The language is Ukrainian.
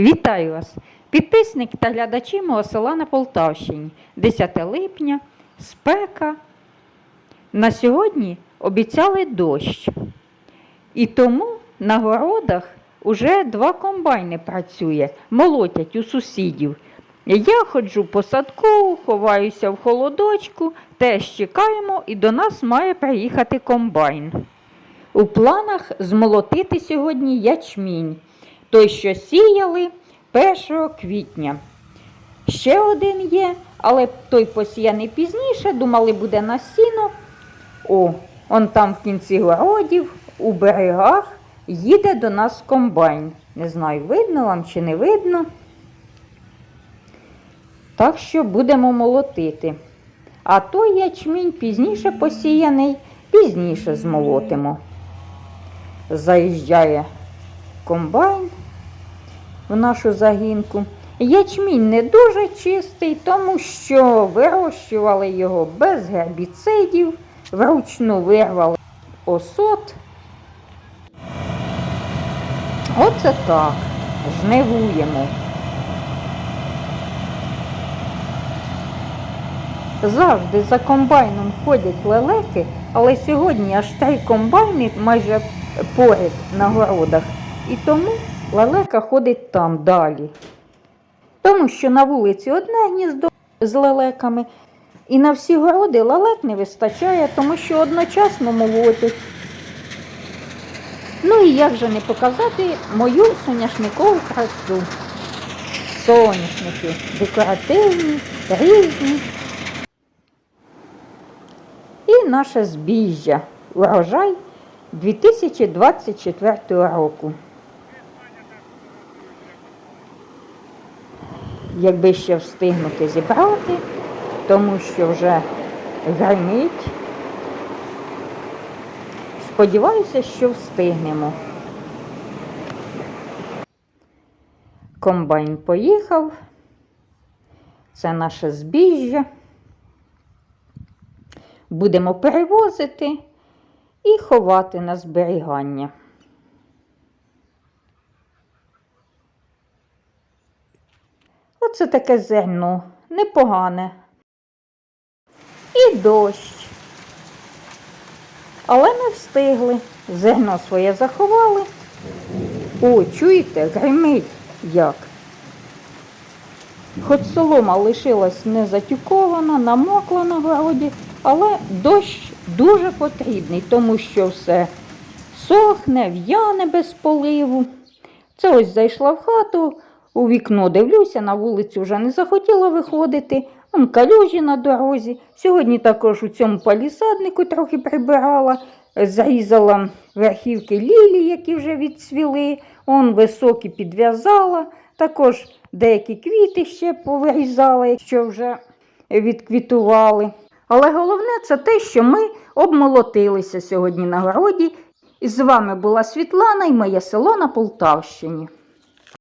Вітаю вас! Підписники та глядачі мого села на Полтавщині. 10 липня, спека. На сьогодні обіцяли дощ. І тому на городах уже два комбайни працює, молотять у сусідів. Я ходжу по садку, ховаюся в холодочку, теж чекаємо, і до нас має приїхати комбайн. У планах змолотити сьогодні ячмінь, той, що сіяли 1 квітня. Ще один є, але той посіяний пізніше, думали, буде на сіно. О, он там в кінці городів, у берегах, їде до нас комбайн. Не знаю, видно вам чи не видно. Так що будемо молотити. А той ячмінь пізніше посіяний, пізніше змолотимо. Заїжджає комбайн в нашу загінку. Ячмінь не дуже чистий, тому що вирощували його без гербіцидів, вручну вирвали осот. Оце так. Жнивуємо. Завжди за комбайном ходять лелеки, але сьогодні аж три комбайни майже поряд на городах. І тому лелека ходить там далі. Тому що на вулиці одне гніздо з лелеками, і на всі городи лелек не вистачає, тому що одночасно молотять. Ну і як же не показати мою соняшникову красу. Соняшники декоративні, різні. І наше збіжжя, урожай 2024 року. Якби ще встигнути зібрати, тому що вже гримить. Сподіваюся, що встигнемо. Комбайн поїхав. Це наше збіжжя. Будемо перевозити і ховати на зберігання. Оце таке зерно, непогане. І дощ. Але не встигли. Зерно своє заховали. О, чуєте, гримить як. Хоч солома лишилась не затюкована, намокла на городі, але дощ дуже потрібний, тому що все сохне, в'яне без поливу. Це ось зайшла в хату, у вікно дивлюся, на вулицю вже не захотіла виходити. Он калюжі на дорозі. Сьогодні також у цьому палісаднику трохи прибирала, зарізала верхівки лілії, які вже відцвіли, он високі підв'язала, також деякі квіти ще повирізала, що вже відквітували. Але головне це те, що ми обмолотилися сьогодні на городі. І з вами була Світлана і моє село на Полтавщині.